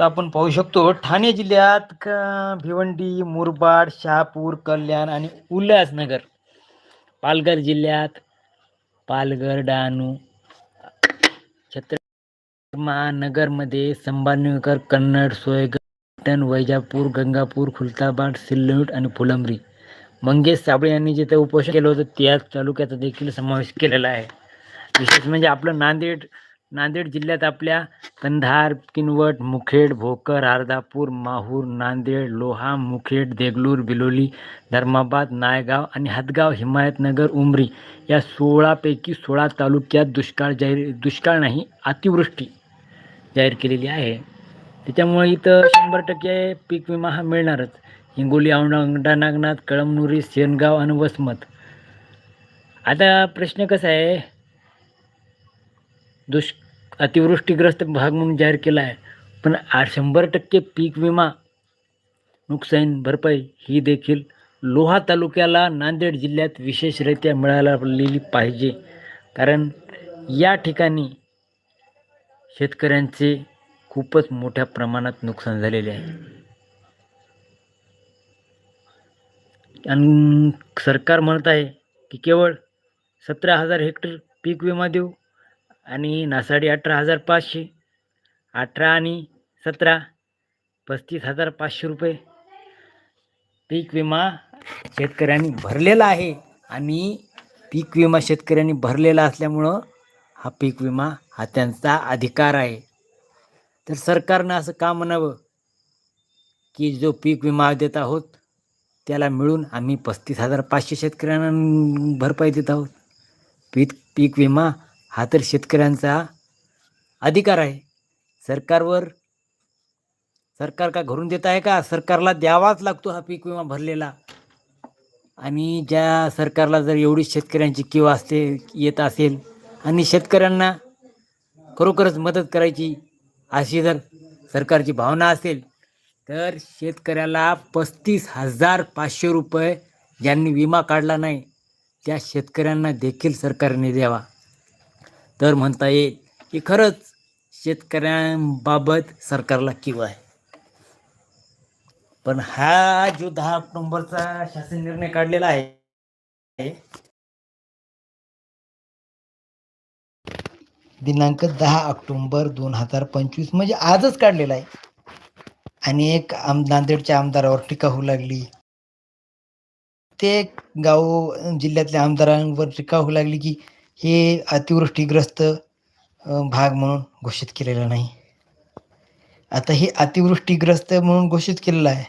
तर आपण पाहू शकतो ठाणे जिल्ह्यात का भिवंडी मुरबाड शहापूर कल्याण आणि उल्हासनगर पालघर जिल्ह्यात पालघर डहाणू छत्र महानगरमध्ये संभाजीनगर कन्नड सोयगटन वैजापूर गंगापूर खुलताबाद सिल्लोट आणि फुलंबरी. मंगेश साबळे यांनी जिथे उपोषण केलं होतं त्याच तालुक्याचा देखील समावेश केलेला आहे. विशेष म्हणजे आपलं नांदेड नांदेड जिल्ह्यात आपल्या कंधार किनवट मुखेड भोकर अर्धापूर माहूर नांदेड लोहा मुखेड देगलूर बिलोली धर्माबाद नायगाव आणि हदगाव हिमायतनगर उमरी या सोळापैकी सोळा तालुक्यात दुष्काळ जाहीर दुष्काळ नाही अतिवृष्टी जाहीर केलेली आहे. त्याच्यामुळे इथं शंभर टक्के पीक विमा हा मिळणारच. हिंगोली औंढा नागनाथ कळमनुरी सेनगाव आणि वसमत. आता प्रश्न कसा आहे? दुष् अतिवृष्टीग्रस्त भाग म्हणून जाहीर केला आहे. पण शंभर टक्के पीक विमा नुकसान भरपाई ही देखील लोहा तालुक्याला नांदेड जिल्ह्यात विशेषरित्या मिळालेली पाहिजे. कारण या ठिकाणी शेतकऱ्यांचे खूपच मोठ्या प्रमाणात नुकसान झालेले आहे. आणि सरकार म्हणत आहे की केवळ सतरा हजार हेक्टर पीक विमा देऊ आणि नासाडी अठरा हजार पाचशे अठरा आणि सतरा पस्तीस हजार पाचशे रुपये. पीक विमा शेतकऱ्यांनी भरलेला आहे आणि पीक विमा शेतकऱ्यांनी भरलेला असल्यामुळं हा पीक विमा हा त्यांचा अधिकार आहे. तर सरकारनं असं का म्हणावं की जो पीक विमा देत आहोत त्याला मिळून आम्ही पस्तीस हजार पाचशे शेतकऱ्यांना भरपाई देत आहोत. पीक पीक विमा हा तर शेतकऱ्यांचा अधिकार आहे. सरकारवर सरकार का घरून देत आहे का? सरकारला द्यावाच लागतो हा पीक विमा भरलेला. आणि ज्या सरकारला जर एवढी शेतकऱ्यांची किव असते येत असेल आणि शेतकऱ्यांना खरोखरच मदत करायची अशी जर सरकारची भावना असेल तर शेतकऱ्याला पस्तीस हजार पाचशे रुपये ज्यांनी विमा काढला नाही त्या शेतकऱ्यांना देखील सरकारने द्यावा. तर म्हणता येईल की खरंच शेतकऱ्यांबाबत सरकारला किंवा आहे. पण हा जो दहा ऑक्टोबरचा शासन निर्णय काढलेला आहे दिनांक दहा ऑक्टोंबर दोन हजार पंचवीस म्हणजे आजच काढलेला आहे. आणि एक आम नांदेडच्या आमदारावर टीका होऊ लागली. ते गाव जिल्ह्यातल्या आमदारांवर टीका होऊ लागली की हे अतिवृष्टीग्रस्त भाग म्हणून घोषित केलेला नाही. आता हे अतिवृष्टीग्रस्त म्हणून घोषित केलेलं आहे.